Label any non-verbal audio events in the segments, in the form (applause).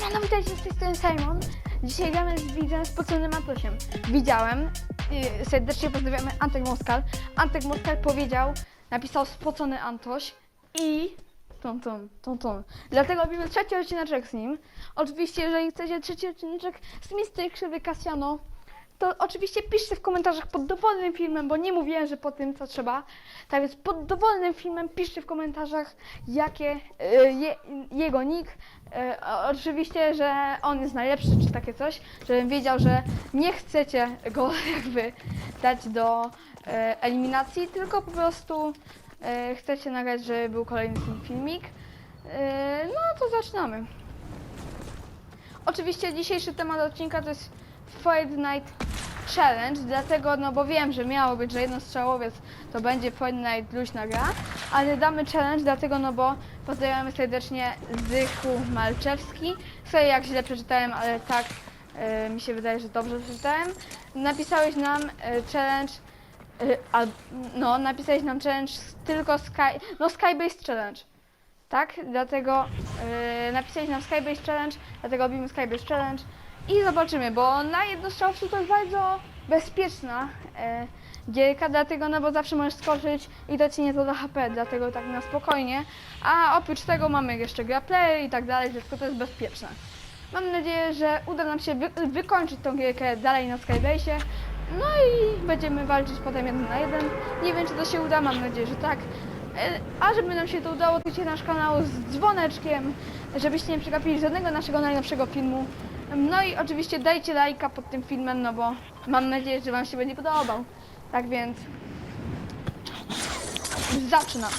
Siemano, witajcie z tej strony Simon. Dzisiaj gramy z widzem spoconym Antosiem. Widziałem, yy, serdecznie pozdrawiamy Antek Moskal. Antek Moskal powiedział, napisał spocony Antoś i... Tom, tom, tom, tom. Dlatego robimy trzeci odcineczek z nim. Oczywiście, jeżeli chcecie trzeci odcineczek z Mister Krzywy Kasjano, to oczywiście piszcie w komentarzach pod dowolnym filmem, bo nie mówiłem, że po tym co trzeba. Tak więc pod dowolnym filmem piszcie w komentarzach, jakie y, je, jego nick. O- oczywiście, że on jest najlepszy, czy takie coś, żebym wiedział, że nie chcecie go (laughs) jakby dać do y, eliminacji, tylko po prostu chcecie nagrać, żeby był kolejny filmik. No to zaczynamy. Oczywiście dzisiejszy temat odcinka to jest Fortnite Challenge, dlatego, no bo wiem, że miało być, że jednostrzałowiec to będzie Fortnite luźna gra, ale damy challenge, dlatego, no bo pozdrawiamy serdecznie Zychu Malczewski. Sorry, jak źle przeczytałem, ale tak e, mi się wydaje, że dobrze przeczytałem. Napisałeś nam e, challenge, e, al, no, napisałeś nam challenge tylko Sky, no Skybase Challenge. Tak, dlatego yy, napisałeś nam Skybase Challenge, dlatego robimy Skybase Challenge i zobaczymy, bo na jednostrzałowcu to jest bardzo bezpieczna yy, gierka, dlatego, no bo zawsze możesz skoczyć i to ci nie zada HP, dlatego tak na spokojnie, a oprócz tego mamy jeszcze gameplay i tak dalej, wszystko to jest bezpieczne. Mam nadzieję, że uda nam się wy wykończyć tą gierkę dalej na Skybase'ie, no i będziemy walczyć potem jeden na jeden. Nie wiem, czy to się uda, mam nadzieję, że tak. E, A żeby nam się to udało, to nasz kanał z dzwoneczkiem, żebyście nie przegapili żadnego naszego najnowszego filmu. No i oczywiście dajcie lajka pod tym filmem, no bo mam nadzieję, że Wam się będzie podobał. Tak więc zaczynam.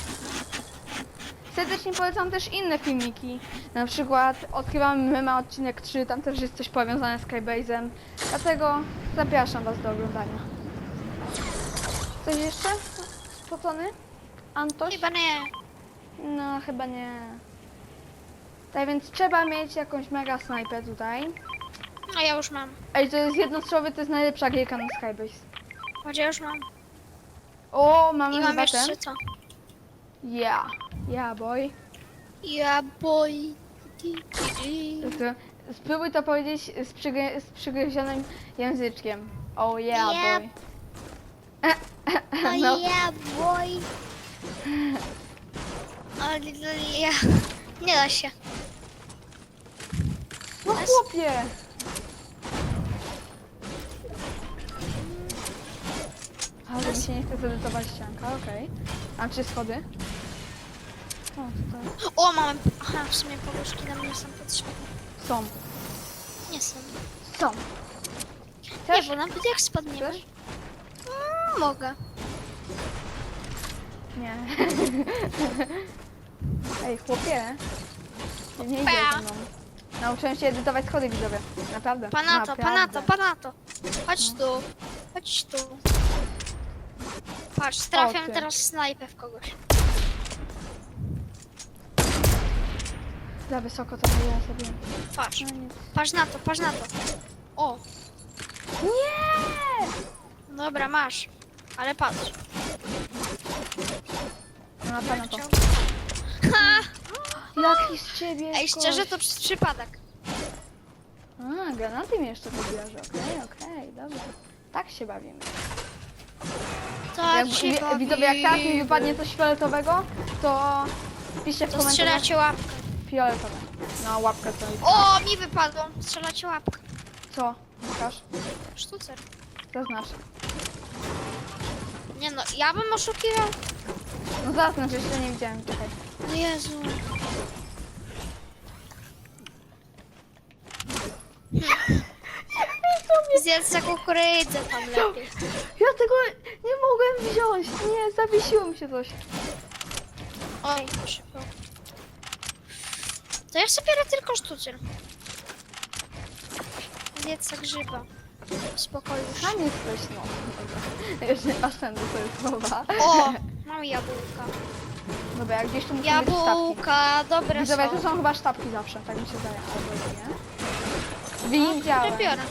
Serdecznie polecam też inne filmiki. Na przykład odkrywamy mema odcinek 3, tam też jest coś powiązane z Skybase'em. Dlatego zapraszam Was do oglądania. Coś jeszcze? Spocony? Antoś? Chyba nie. No, chyba nie. Tak więc trzeba mieć jakąś mega snajpę tutaj. No ja już mam. Ej, to jest jednostrzałowy, to jest najlepsza gierka na Skybase. Chodź, ja już mam. O, I mamy mam chyba jeszcze ten. co? Yeah. Yeah, boy. Ja boy. To, spróbuj to powiedzieć z, przygry, z przygryzionym języczkiem. Oh yeah, Yeah. boy. (laughs) No. ja boy. Ale ja. Nie da się. No chłopie! Ale się nie chce zedytować ścianka, okej. A czy schody? O, tutaj. O, mam. Aha, w sumie poduszki nam nie są potrzebne. Są. Nie są. Są. Nie, Też? bo nawet jak spadniemy. Chcesz? Mm, mogę. Nie. (laughs) Ej, chłopie. Nie, nie idzie ze mną. Nauczyłem się edytować schody widzowie. Naprawdę. Panato, Naprawdę. panato, panato. Chodź tu. Chodź tu. Patrz, trafiam teraz snajpę w kogoś. Za wysoko to ja sobie. Patrz. No nic. Patrz na to, patrz na to. O, Nie! dobra, masz. Ale patrz. No na panato. Chciał- Ha! Jaki z ciebie Ej, szczerze to przez przypadek. A, granaty mi jeszcze pobierze. Okej, okej, dobra. Tak się bawimy. Tak Jak, się wi- widzowie, jak teraz mi wypadnie coś fioletowego, to piszcie w To komentarzach. strzelacie łapkę. Fioletowe. No, łapkę to jest. O, mi wypadło. Strzelacie łapkę. Co? Pokaż. Sztucer. Zaznacz. Nie no, ja bym oszukiwał. No zaznacz, jeszcze nie widziałem. Czekaj. O Jezu. (laughs) Zjedz za kukurydzę tam lepiej. Ja tego mogłem wziąć. Nie, zawiesiło mi się coś. Oj, szybko. To ja sobie biorę tylko sztucer. Zjedz za grzyba. W spokoju. Tam jesteś, no. Dobra. Jeszcze aż ten do sobie słowa. O, (laughs) mam jabłka. Dobra, jak gdzieś tu muszą być sztabki. Jabłka, dobre Widzowie, tu są. są chyba sztabki zawsze, tak mi się zdaje. Albo nie. No, Widziałem. biorę.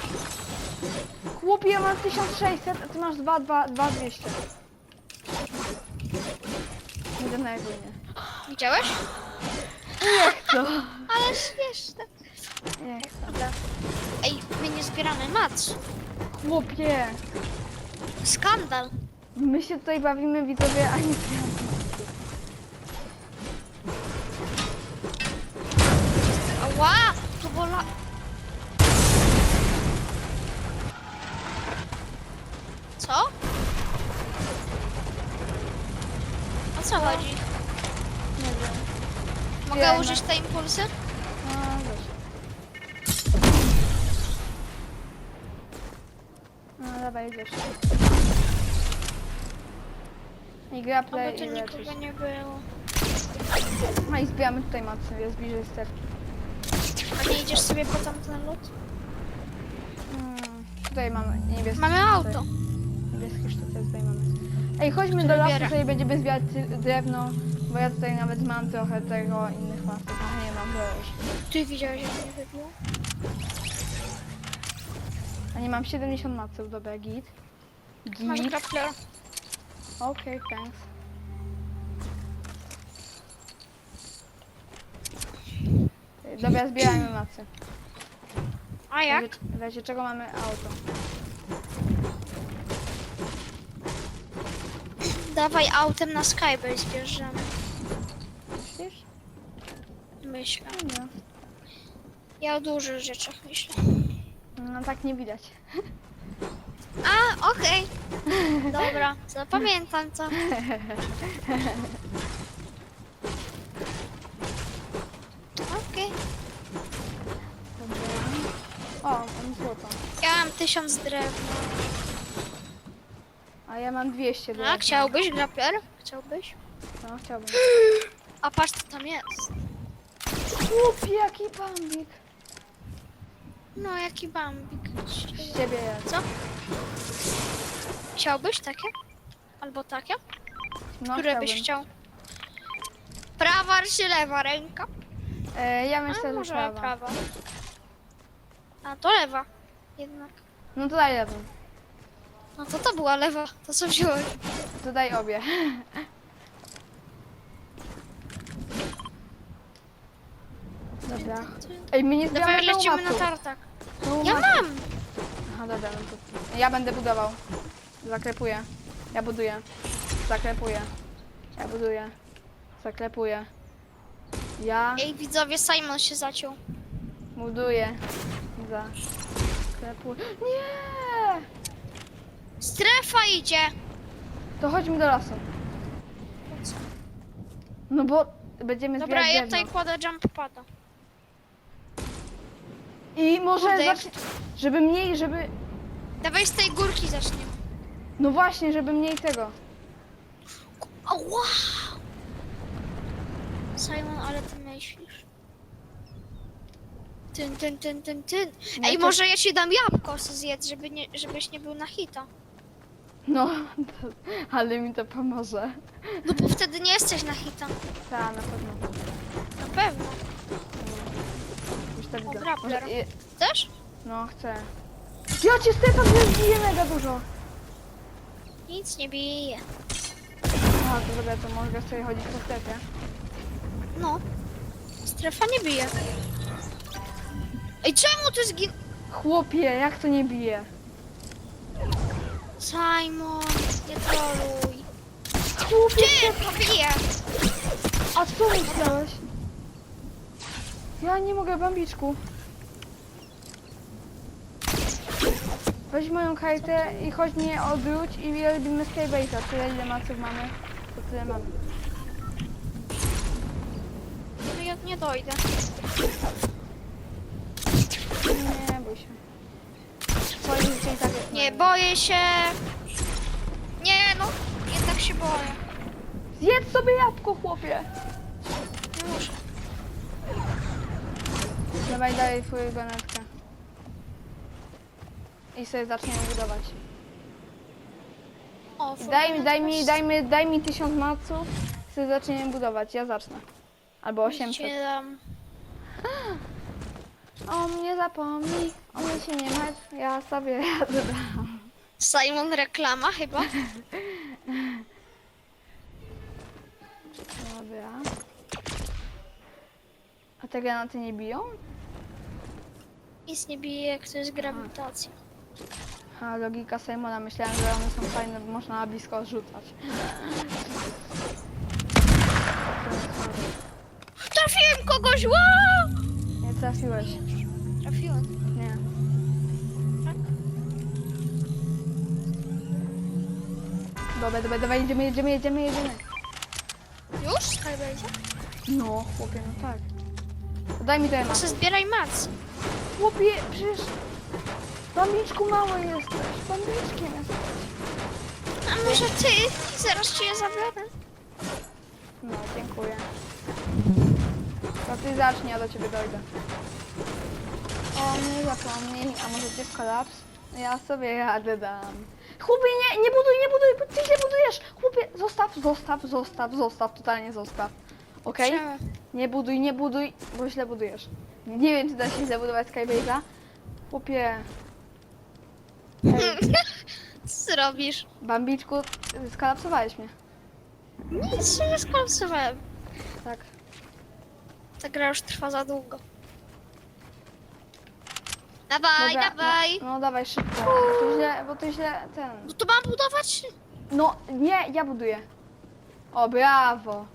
Chłopie, ja mam 1600, a ty masz 2, 2, 2 200. Nie. Widziałeś? Co? (laughs) Ale śmieszne. Nie chcę. Dobra. Ej, my nie zbieramy mac. Chłopie! Skandal. My się tutaj bawimy, widzowie, a nie Ała! To bola... co chodzi? Nie wiem. Mogę Wiemy. użyć tej impulsy? No, dobrze. No, dawaj, idziesz. I gra O, bo play tu i leczysz. nikogo nie było. No i zbijamy tutaj macy, jest bliżej strefy. A nie idziesz sobie po tamten lód? Hmm, tutaj mamy niebieskie. Mamy auto. Niebieskie sztuce tutaj mamy. Ej, chodźmy do lasu, tutaj będziemy zbierać drewno, bo ja tutaj nawet mam trochę tego, innych masek, ale nie mam, już. Ty widziałeś, jak mnie wybiło? A nie mam 70 maców, dobra, git. Masz Git. grappler. Okej, thanks. Dobra, zbierajmy macy. A jak? W razie czego mamy auto. Dawaj autem na Skybase zbierzemy. Myślisz? Myślę. Nie. Ja o dużych rzeczach myślę. No tak nie widać. A, okej. Dobra, zapamiętam to. Okej. Dobra. O, mam złoto. Ja mam tysiąc drewna. A ja mam 200 A, chciałbyś grappler? Chciałbyś? No, chciałbym. A patrz, co tam jest. Chłopie, jaki bambik. No, jaki bambik. Z ciebie jest. Co? Chciałbyś takie? Albo takie? No, Które byś chciałbym. chciał? Prawa czy lewa ręka? E, ja A myślę, że może prawa. prawa. A to lewa. Jednak. No to daj lewą. No to to była lewa. To co wziąłeś? To daj obie. Dobra. Ej, my nie zbieramy Dawaj lecimy na tartak. Ja mam! Aha, dobra, no to ja będę budował. Zaklepuję. Ja buduję. Zaklepuję. Ja buduję. Zaklepuję. Ja Ej, widzowie, Simon się zaciął. buduję. Zaklepuję. Nie! Strefa idzie! To chodźmy do lasu. No bo będziemy Dobra, zbierać ja drewno. tutaj kładę jump pada. I może Kurde, jak- żeby mniej, żeby... Dawaj z tej górki zaczniemy. No właśnie, żeby mniej tego. Ała! Simon, ale ty myślisz. Tyn, tyn, tyn, tyn, tyn. No Ej, to- może ja ci dam jabłko zjedz, żeby nie, żebyś nie był na hita. No, (laughs) ale mi to pomoże. No bo wtedy nie jesteś na hita. Tak, na pewno. Na pewno. Już tak O, widzę. grappler. Może... i- Też? No, chcę. Ja cię Stefan bije mega dużo. Nic nie bije. A, to dobra, to mogę sobie chodzić po strefie. No. Strefa nie bije. Ej, czemu ty zgin... Chłopie, jak to nie bije? Simon, nie troluj. Ty, bije. a co myślałeś? Ja nie mogę, bambiczku. Weź moją kartę i chodź mnie odwróć i robimy skybase'a. Tyle ile maców mamy, to tyle mamy. No ja nie dojdę. Nie boję się. Nie no, jednak się boję. Zjedz sobie jabłko, chłopie! Nie muszę. Dawaj dalej furgonetkę. I sobie zaczniemy budować. O, Daj mi, daj mi, daj mi, daj mi tysiąc maców, sobie zaczniemy budować. Ja zacznę. Albo 800. Ci dam. (laughs) O mnie zapomnij, o mnie się nie martw, ja sobie dam. Simon reklama chyba. Dobra. A te granaty nie biją? Nic nie bije, jak to jest grawitacja. A logika Simona, myślałem, że one są fajne, bo można na blisko rzucać. Trafiłem kogoś! Wow! Trafiłeś. Trafiłem. Nie. Tak? Dobra, dobra, dobra, jedziemy, jedziemy, jedziemy, jedziemy. Już? No, chłopie, no tak. Daj mi to Może zbieraj mac. Chłopie, przecież... Bambiczku mały jesteś, bambiczkiem jesteś. A może ty? Zaraz cię zabiorę. No, dziękuję. To ty zacznij, ja do ciebie dojdę. O, nie zapomnij, a może w kolaps? Ja sobie jadę dam. Chłopie, nie, nie buduj, nie buduj, ty źle budujesz. Chłopie, zostaw, zostaw, zostaw, zostaw, totalnie zostaw. Okej? Nie buduj, nie buduj, bo źle budujesz. Nie wiem, czy da się zabudować Skybase'a. Chłopie, (laughs) Co zrobisz? Bambiczku, skolapsowałeś mnie. Nic się nie skolapsowałem. Tak. Ta gra już trwa za długo. Dawaj, Dobra, dawaj! No, no dawaj szybko, bo to źle, bo to źle ten. No to mam budować? No nie, ja buduję. O, brawo.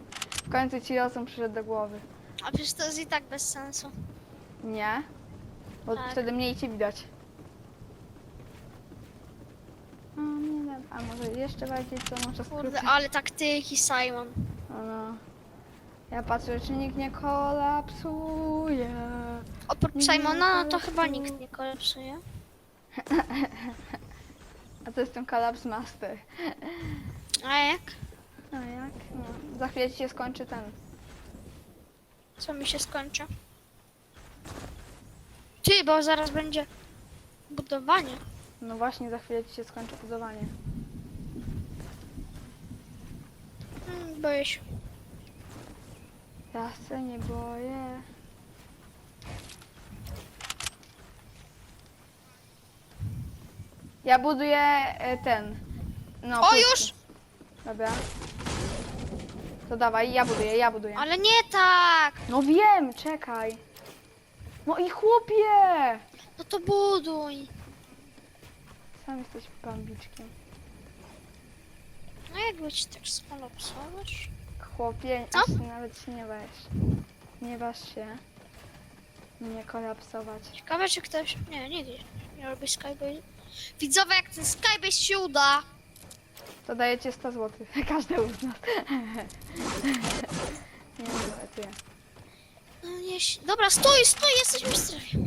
W końcu ci rozum przyszedł do głowy. A przecież to jest i tak bez sensu. Nie? Bo Tak. wtedy mniej cię widać. No, nie wiem. A może jeszcze bardziej co może Kurde, skrócić? ale taktyki, Simon. O, no. Ja patrzę, czy nikt nie kolapsuje. Oprócz Simona, no to chyba nikt nie kolapsuje. (laughs) A to jest ten kolaps master. A jak? A jak? No. Za chwilę ci się skończy ten. Co mi się skończy? Ty, bo zaraz będzie budowanie. No właśnie, za chwilę ci się skończy budowanie. Hmm, boję się. Ja się nie boję. Ja buduję e, ten. No, O, już! Dobra. To dawaj, ja buduję, ja buduję. Ale nie tak! No wiem, czekaj. No i chłopie! No to buduj. Sam jesteś bambiczkiem. No jakby ci tak skolapsować? Chłopie, Co? aż nawet się nie weź. Nie waż się. Nie kolapsować. Ciekawe, czy ktoś... Nie, nie, nie, nie robi Skybase. Widzowie, jak ten Skybase się uda, To dajecie 100 zł. Każdemu z nas. nie wiem, ty. no nie... Dobra, stój, stój, jesteśmy w strefie.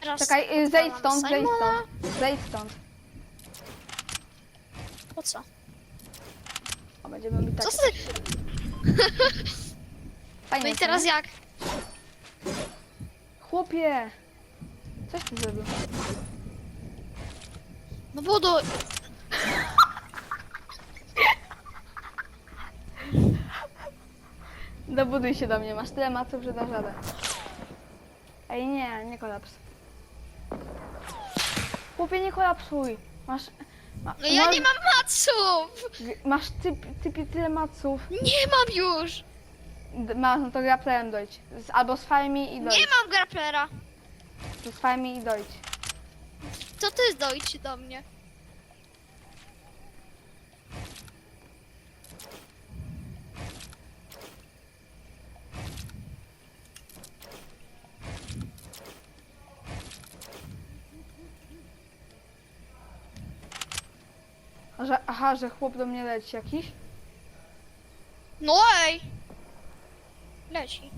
Teraz Czekaj, y, zejdź stąd, zejdź stąd. Zejdź stąd. Po co? O, będziemy robić tak. Co ty? Fajnie, No i co teraz jak? Chłopie! Coś ty zrobił. No buduj. Dobuduj się do mnie, masz tyle maców, że dasz radę. Ej, nie, nie kolaps. Chłopie, nie kolapsuj. Masz... Ma, No ja masz, nie mam maców! Masz typ, typie tyle maców. Nie mam już! D- Masz, no to graplerem dojdź. Z, albo z fajmi i dojdź. Nie mam grapplera. To z fajmi i dojdź. To ty dojdź do mnie. Że, aha, że chłop do mnie leci jakiś? No ej! Leci.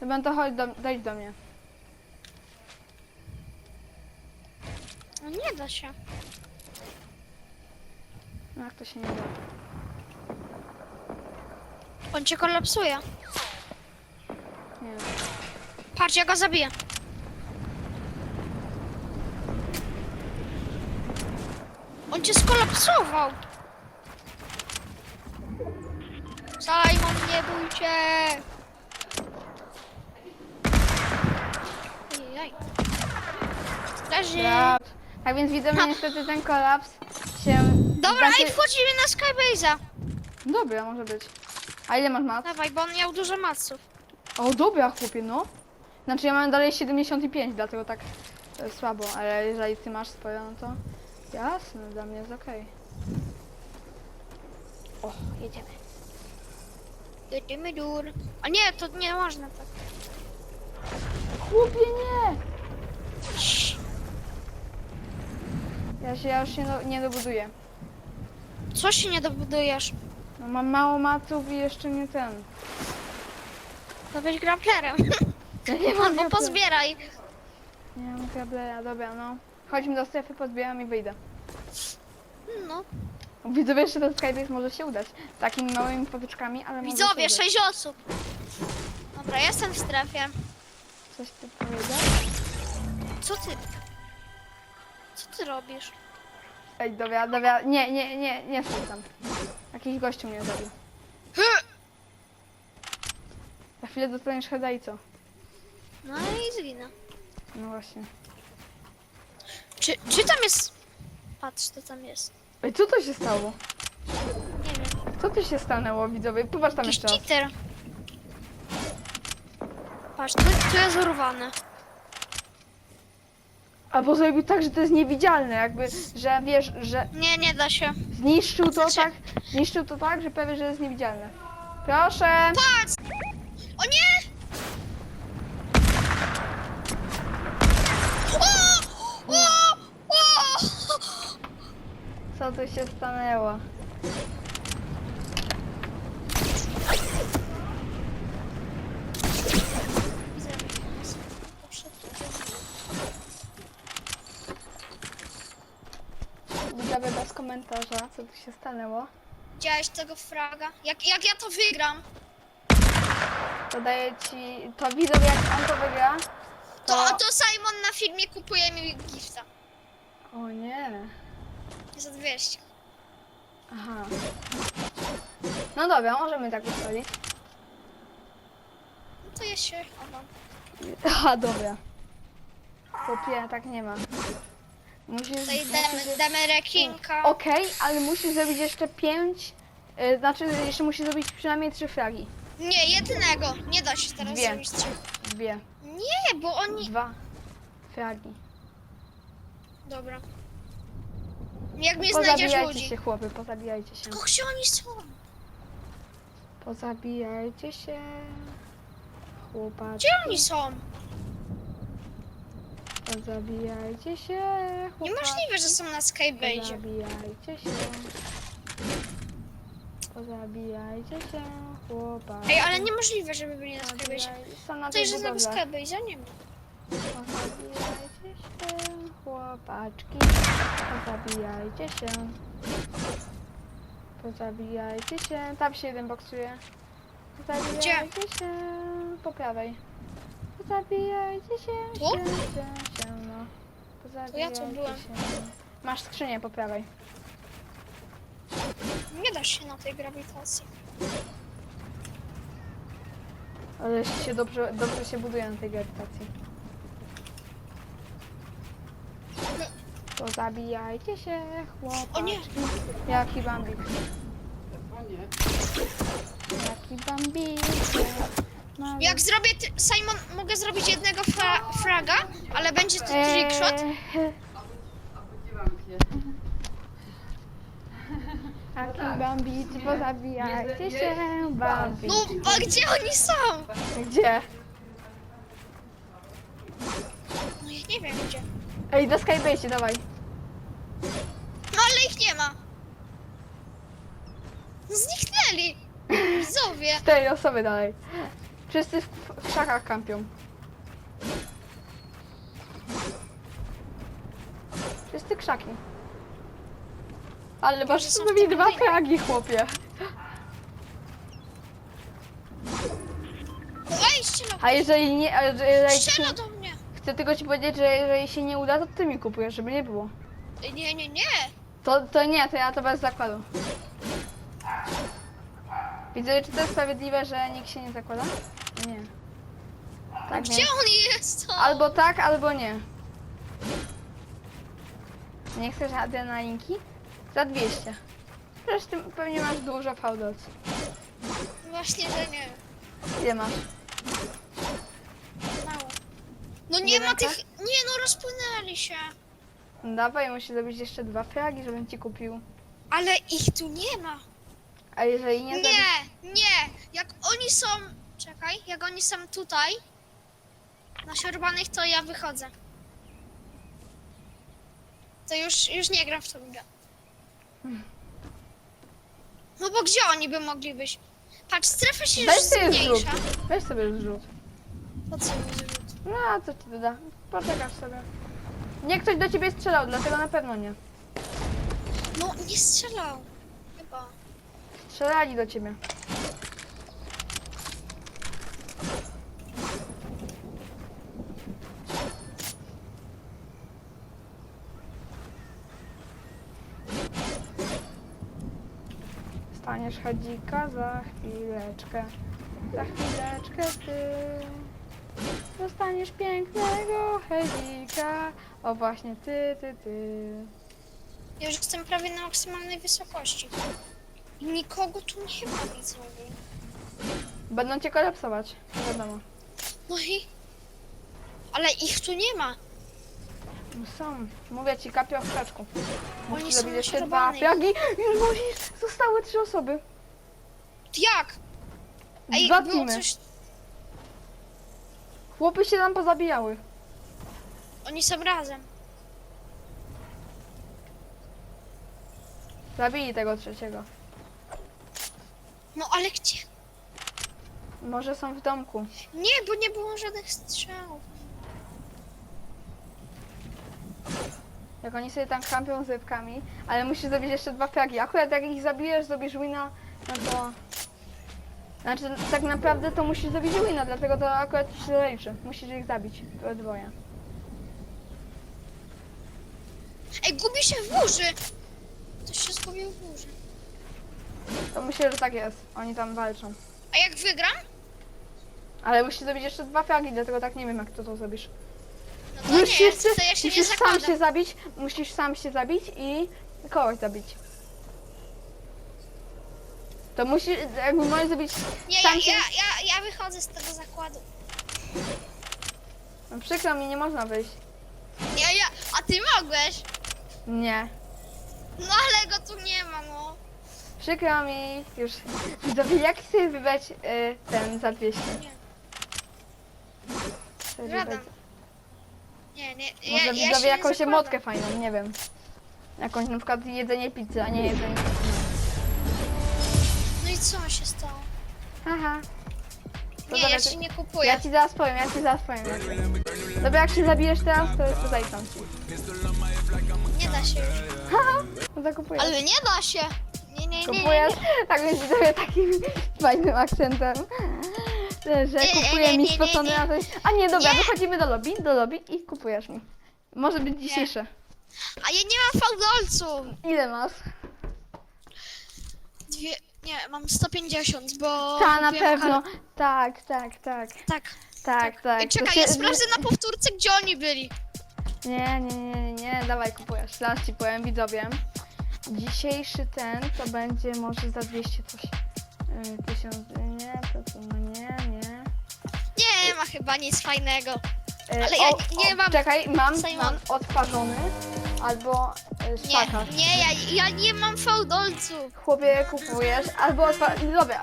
To to chodź, do, do mnie. No nie da się. No jak to się nie da. On cię kolapsuje. Nie wiem. Patrz, ja go zabiję. On cię skolapsował. Simon, nie bój się. Ojej. Leży. Tak więc widzowie, niestety ten kolaps się... Dobra, ej, wchodzimy na Skybase'a. Dobra, może być. A ile masz mat? Dawaj, bo on miał dużo maców. O, dobra, chłopie, no. Znaczy ja mam dalej 75, dlatego tak e, słabo, ale jeżeli ty masz swoją, no to jasne, dla mnie jest okej. O, jedziemy. Jedziemy dur. A nie, to nie można tak. Chłopie, nie! Ja się, ja już się no, nie dobuduję. Co się nie dobudujesz? No, mam mało maców i jeszcze nie ten. To być grapplerem. Ja nie mam Albo pozbieraj. Nie mam grapplera, dobra, no. Chodźmy do strefy, pozbieram i wyjdę. No. Widzowie, jeszcze ten Skybase może się udać. Takimi małymi potyczkami, ale może Widzowie, udać. sześć osób. Dobra, jestem w strefie. Coś ty powiedział? Co ty? Co ty robisz? Ej, dobra, dobra, nie, nie, nie, nie stój tam. Jakiś gościu mnie zabił. Za chwilę dostaniesz heada i co? No i zginę. No właśnie. Czy, czy tam jest... Patrz, co tam jest. Ej, co to się stało? Nie wiem. Co tu się stanęło, widzowie? Popatrz tam Jakiś jeszcze raz. cheater. Patrz, tu, tu jest urwane. Albo zrobił tak, że to jest niewidzialne, jakby, że wiesz, że Nie, nie da się. zniszczył to Znaczy- tak, zniszczył to tak, że prawie, że jest niewidzialne. Proszę! Patrz! O nie! O! O! O! Co tu się stanęło? Widzowie bez komentarza, co tu się stanęło. Widziałeś tego fraga? Jak, jak ja to wygram, Dodaję ci, to widzowie jak on to wygra, to, to... to Simon na filmie kupuje mi gifta. O nie. Za 200. Aha. No dobra, możemy tak ustalić. No to ja się chowam. Aha, dobra. Chłopie, tak nie ma. Musisz... Tutaj damy, damy rekinka. Okej, ale musisz zrobić jeszcze pięć... y, Znaczy, jeszcze musisz zrobić przynajmniej trzy fragi. Nie, jednego. Nie da się teraz Dwie. zrobić trzech. Dwie. Nie, bo oni... Dwa. Fragi. Dobra. Jak mnie znajdziesz Pozabijajcie ludzi. się, chłopy, pozabijajcie się. Kogo gdzie oni są? Pozabijajcie się. Chłopacy. Gdzie oni są? Pozabijajcie się, chłopacy. Niemożliwe, że są na Skybase. Pozabijajcie się. Pozabijajcie się, chłopacy. Ej, ale niemożliwe, żeby byli na Skybase. Pozabijaj- Są na tej nie ma. Pozabijajcie się, chłopaczki. Pozabijajcie się. Pozabijajcie się. Tam się jeden boksuje. Pozabijajcie się. Po prawej. Pozabijajcie się. Tu? się, się, się no. Pozabijajcie byłem. się. Masz skrzynię po prawej. Nie da się na tej grawitacji. Ale się dobrze, dobrze się buduje na tej grawitacji. Pozabijajcie się, chłopaczki. O nie. Jaki bambik. Jaki bambik. Mały- Jak zrobię, ty, Simon, mogę zrobić jednego fra, fraga, ale będzie to trickshot. Eee, (laughs) Jaki bambicy, pozabijajcie się, bambicy. No, a gdzie oni są? Gdzie? No ja nie wiem gdzie. Ej, do Skybase, dawaj. No ale ich nie ma. Zniknęli. Widzowie. (laughs) Cztery osoby dalej. Wszyscy w, w szachach kampią. Wszyscy krzaki. Ale masz są sobie w tym dwa budynku. fragi, chłopie. Ej, strzela. A jeżeli nie, a jeżeli Strzela do mnie. Chcę tylko ci powiedzieć, że jeżeli się nie uda, to ty mi kupujesz, żeby nie było. Nie, nie, nie. To, to nie, to ja to bez zakładu. Widzę, czy to jest sprawiedliwe, że nikt się nie zakłada? Nie. Tak, Gdzie więc- oni jest? (laughs) Albo tak, albo nie. Nie chcesz adrenalinki? Za 200. Przecież ty pewnie masz dużo fałdolc. Właśnie, że nie. Ile masz? No nie ma tych... Nie no, rozpłynęli się. Dawaj, musi zrobić jeszcze dwa fragi, żebym ci kupił. Ale ich tu nie ma. A jeżeli nie, zabić... Nie, nie. Jak oni są... Czekaj, jak oni są tutaj, na siorbanych, to ja wychodzę. To już, już nie gram w tą grę. No bo gdzie oni by mogli być? Patrz, strefa się już Weź sobie zrzut. zmniejsza. Weź sobie zrzut. Po co mi zrzut? No, a co ci doda? Poczekasz sobie. Nie ktoś do ciebie strzelał, dlatego na pewno nie. No, nie strzelał. Chyba. Strzelali do ciebie. Staniesz chadzika za chwileczkę. Za chwileczkę ty dostaniesz pięknego hedzika. O właśnie ty, ty, ty. Ja już jestem prawie na maksymalnej wysokości. I nikogo tu nie ma, widzowie. Będą cię kolapsować, nie wiadomo. No i... Ale ich tu nie ma. No Są. Mówię ci, kapio w krzaczku. Oni Musisz są zrobić jeszcze dwa naśladowani. fragi. Już musisz. Zostały trzy osoby. Jak? Ej, Dwa było teamy. coś... Chłopy się nam pozabijały. Oni są razem. Zabili tego trzeciego. No ale gdzie? Może są w domku. Nie, bo nie było żadnych strzałów. Jak oni sobie tam kampią z rybkami. Ale musisz zrobić jeszcze dwa fragi. Akurat jak ich zabijesz, zrobisz wina, no to... Znaczy, tak naprawdę to musisz zrobić wina, dlatego to akurat ci się liczy. Musisz ich zabić, we dwoje. Ej, gubi się w burzy! Ktoś się zgubił w burzy. To myślę, że tak jest. Oni tam walczą. A jak wygram? Ale musisz zrobić jeszcze dwa fragi, dlatego tak nie wiem, jak to to zrobisz. No to nie, Musisz, to ja się nie musisz sam zakładam. się zabić, musisz sam się zabić i kogoś zabić. To musisz, jakby możesz zrobić Nie, ja, sam się... ja, ja, ja wychodzę z tego zakładu. No przykro mi, nie można wyjść. Ja, ja, a ty mogłeś? Nie. No ale go tu nie ma, no. Przykro mi, już. Widzowie, jak sobie wybrać y, ten za 200? Nie. Sobie Żaden. wybrać. Nie, nie, ja, Może ja widzowie się nie jakąś zakładam. emotkę fajną, nie wiem. Jakąś na przykład jedzenie pizzy, a nie jedzenie i co się stało? Haha. To Nie, dobra, ja to- się nie kupuję. Ja ci zaraz powiem, ja ci zaraz powiem. Dobra, jak się zabijesz teraz, to tutaj tam. Nie da się już. Haha, no to kupujesz. Ale nie da się. Nie, nie, nie, nie, Kupujesz, nie. tak więc widzowie takim fajnym akcentem, że Nie, nie, kupuję nie, mi nie, spocony nie. na coś. A nie, dobra, Nie. wychodzimy do lobby, do lobby i kupujesz mi. Może być dzisiejsze. A ja nie mam fałdolców. Ile masz? Dwie, nie, mam 150, bo... Ta, na kupiłem pewno. Tak, tak, tak, Tak. tak, tak. Ej, To czekaj, się- ja sprawdzę na powtórce, gdzie oni byli. Nie, nie, nie, nie, nie, dawaj kupujesz. Zaraz ci powiem, widzowie. Dzisiejszy ten to będzie może za 200 coś. Yy, Tysiąc, nie, to co, no nie, nie. Nie ma chyba nic fajnego. Yy, Ale ja nie mam- Czekaj, mam, Simon. mam odparzony albo yy, Nie, nie, ja, ja nie mam fałdolców. Chłopie, kupujesz albo odpa- Dobra,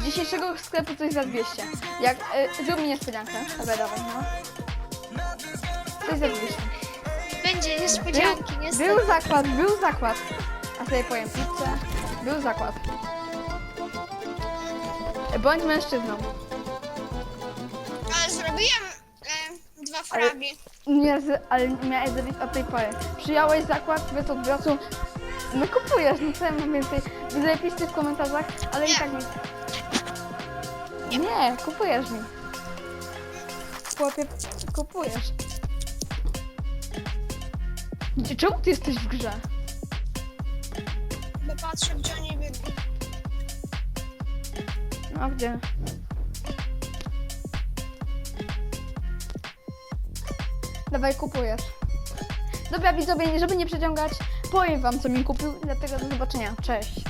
z dzisiejszego sklepu coś za 200. Jak, yy, zrób mi niespodziankę. Dobra, dawaj, no. Coś za 200. Będzie niespodzianki, niestety. był zakład, był zakład. A sobie powiem pizzę. Był zakład. Bądź mężczyzną. Ale zrobiłem e, dwa fragi. Nie, z, ale miałeś zrobić od tej pory. Przyjąłeś zakład, bez odwrotu. No kupujesz, no co ja mam więcej. Widzę, piszcie w komentarzach, ale i Nie. tak mi... Nie, kupujesz mi. Chłopie, kupujesz. Gdzie- Czemu ty jesteś w grze? Bo patrzę, gdzie oni byli. No gdzie? Dawaj, kupujesz. Dobra, widzowie, żeby nie przeciągać, powiem wam, co mi kupił, dlatego do zobaczenia. Cześć.